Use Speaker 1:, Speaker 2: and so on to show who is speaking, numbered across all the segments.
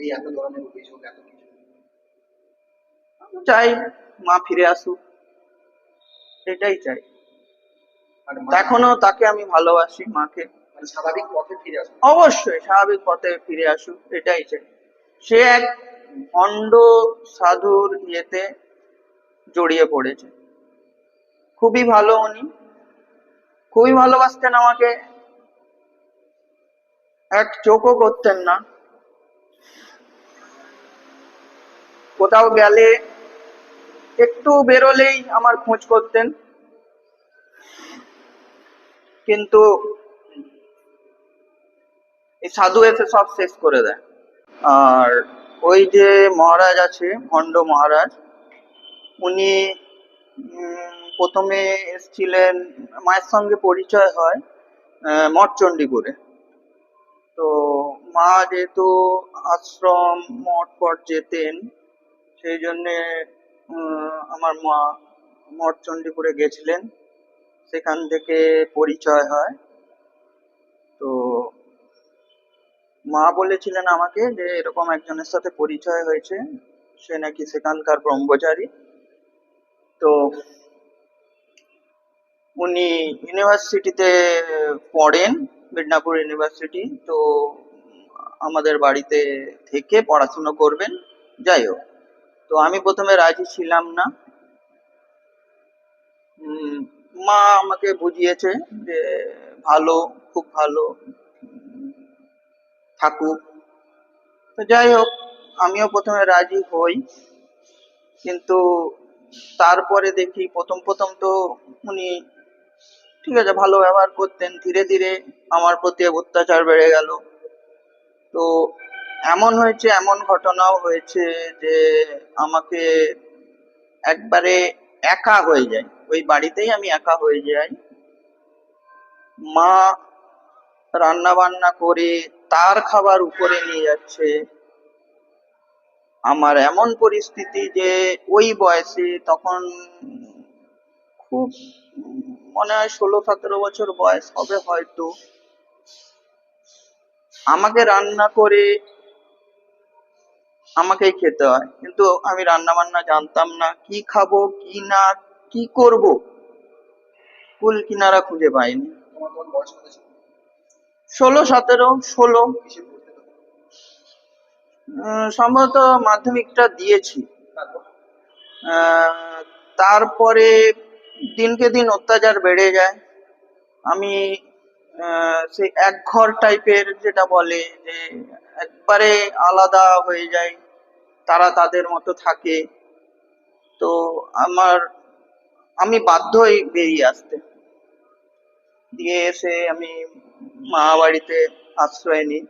Speaker 1: এই এত ধরনের অভিযোগ এত কিছু।
Speaker 2: চাই মা ফিরে আসুক। এটাই চাই। এখনও তাকে আমি ভালোবাসি মাকে।
Speaker 1: মানে স্বাভাবিক পথে ফিরে আসবে
Speaker 2: অবশ্যই স্বাভাবিক পথে ফিরে আসুক এটাই চাই। সে এক ভণ্ড সাধুর ইয়েতে জড়িয়ে পড়েছে। খুবই ভালো উনি। খুবই ভালোবাসতেন আমাকে। এক চোখও করতেন না। কোথাও গেলে একটু বেরোলেই আমার খোঁজ করতেন। কিন্তু এই সাধু এসে সব শেষ করে দেয়। আর ওই যে মহারাজ আছে, ভণ্ড মহারাজ, উনি প্রথমে এসছিলেন, মায়ের সঙ্গে পরিচয় হয় মঠচণ্ডীপুরে। তো মা যেহেতু আশ্রম, মঠ পট যেতেন সেই জন্যে আমার মা মঠচণ্ডীপুরে গেছিলেন। সেখান থেকে পরিচয় হয়। তো মা বলেছিলেন আমাকে যে, এরকম একজনের সাথে পরিচয় হয়েছে। সে নাকি সেখানকার ব্রহ্মচারী। তো উনি ইউনিভার্সিটিতে পড়েন মিদনাপুর ইউনিভার্সিটি। তো আমাদের বাড়িতে থেকে পড়াশুনো করবেন। যাই হোক। তো আমি প্রথমে রাজি ছিলাম না। মা আমাকে বুঝিয়েছে যে ভালো, খুব ভালো থাকুক। তো যাই হোক, আমিও প্রথমে রাজি হই। কিন্তু তারপরে দেখি প্রথম প্রথম তো উনি, ঠিক আছে, ভালো ব্যবহার করতেন, ধীরে ধীরে আমার প্রতি অত্যাচার বেড়ে গেল। তো এমন হয়েছে, এমন ঘটনাও হয়েছে যে আমাকে একবারে একা হয়ে যায়। ওই বাড়িতেই আমি একা হয়ে যাই। মা রান্না বান্না করে তার খাবার উপরে নিয়ে যাচ্ছে। আমার এমন পরিস্থিতি যে ওই বয়সে তখন খুব মনে হয় ষোলো, সতেরো বছর বয়স হবে হয়তো। আমাকে রান্না করে আমাকেই খেতে হয়। কিন্তু আমি রান্না বান্না জানতাম না, কি খাব, কি না, কি করব? কুল কিনারা খুঁজে পাইনি। ষোলো, সতেরো, ষোলো। সম্ভবত মাধ্যমিকটা দিয়েছি।
Speaker 1: তারপরে
Speaker 2: দিনকে দিন অত্যাচার বেড়ে যায়। আমি সেই এক ঘর টাইপের যেটা বলে যে একবারে আলাদা হয়ে যায় তারা তাদের মতো থাকে। তো আমার আমি বাধ্য হই বেরিয়ে আসতে। দিয়ে এসে আমি মা বাড়িতে আশ্রয় নিই।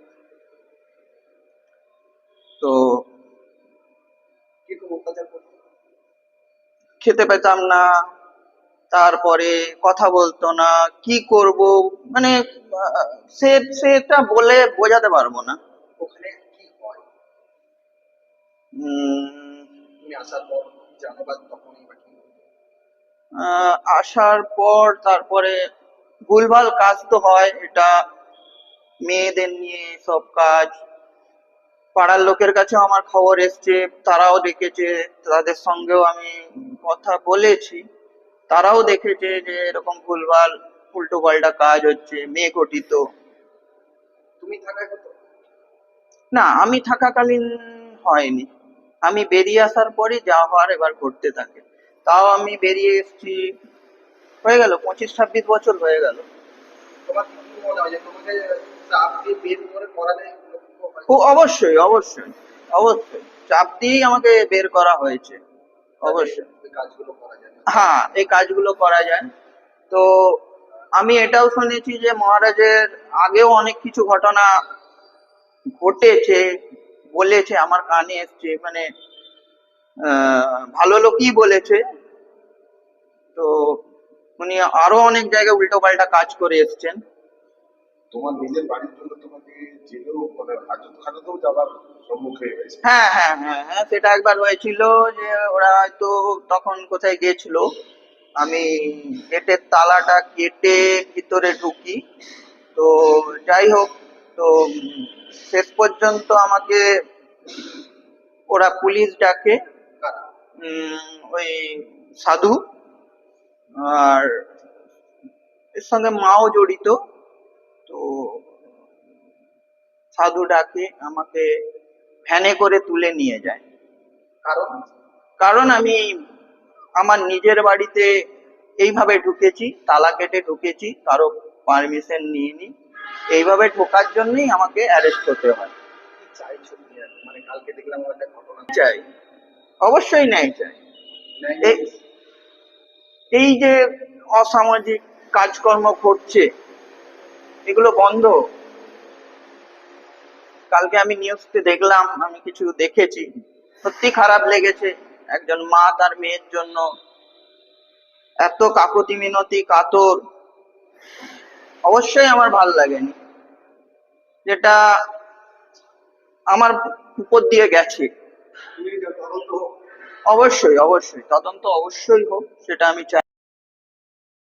Speaker 2: তো খেতে পেতাম না। তারপরে কথা বলতো না কি করব? মানে সে সেটা বলে বোঝাতে পারব না।
Speaker 1: ওখানে হয় তুমি আসার পর তখনই
Speaker 2: আসার তারপরে ভুলভাল কাজ তো হয় এটা মেয়েদের নিয়ে সব কাজ। পাড়ার লোকের কাছেও আমার খবর এসছে তারাও দেখেছে তাদের সঙ্গেও আমি কথা বলেছি। তারাও দেখেছে যে এরকম ভুলভাল উল্টো পাল্টা কাজ হচ্ছে মেয়ে ঘটিত
Speaker 1: তুমি হতো
Speaker 2: না আমি থাকাকালীন হয়নি। আমি বেরিয়ে আসার পরে যা হওয়ার এবার ঘটতে থাকে। তাও আমি বেরিয়ে এসেছি হয়ে গেল পঁচিশ ছাব্বিশ বছর হয়ে গেল? ও অবশ্যই অবশ্যই অবশ্যই। চাপ দিয়েই আমাকে বের করা হয়েছে অবশ্যই। হ্যাঁ এই কাজগুলো করা যায়। তো আমি এটাও শুনেছি যে মহারাজের আগেও অনেক কিছু ঘটনা ঘটেছে বলেছে আমার কানে এসছে মানে আহ, ভালো লোকই বলেছে। তো উনি আরও অনেক জায়গায় উল্টো পাল্টা কাজ করে এসছেন।
Speaker 3: তোমার নিজের বাড়ির জন্য তোমাকে জেলেও মানে হাজত খানাতেও যাবার সম্মুখে
Speaker 2: হ্যাঁ হ্যাঁ হ্যাঁ হ্যাঁ সেটা একবার হয়েছিল যে ওরা হয়তো তখন কোথায় গেছিল। আমি গেটের তালাটা কেটে ভিতরে ঢুকি। তো যাই হোক তো শেষ পর্যন্ত আমাকে ওরা পুলিশ ডাকে ওই সাধু আর এর সঙ্গে মাও জড়িত তো সাধু ডাকে আমাকে ভ্যানে করে তুলে নিয়ে যায়।
Speaker 1: কারণ?
Speaker 2: কারণ আমি আমার নিজের বাড়িতে এইভাবে ঢুকেছি তালা কেটে ঢুকেছি কারও পারমিশন নিইনি। এইভাবে ঢোকার জন্যই আমাকে অ্যারেস্ট হতে হয়। চাই অবশ্যই ন্যায় চাই। এই যে অসামাজিক কাজকর্ম করছে এগুলো বন্ধ। কালকে আমি নিউজতে দেখলাম, আমি কিছু দেখেছি। সত্যি খারাপ লেগেছে। একজন মা তার মেয়ের জন্য এত কাকতি মিনতি, কাতর। অবশ্যই আমার ভালো লাগেনি। যেটা আমার উপর দিয়ে গেছে। অবশ্যই অবশ্যই। তদন্ত অবশ্যই হোক সেটা আমি চাই।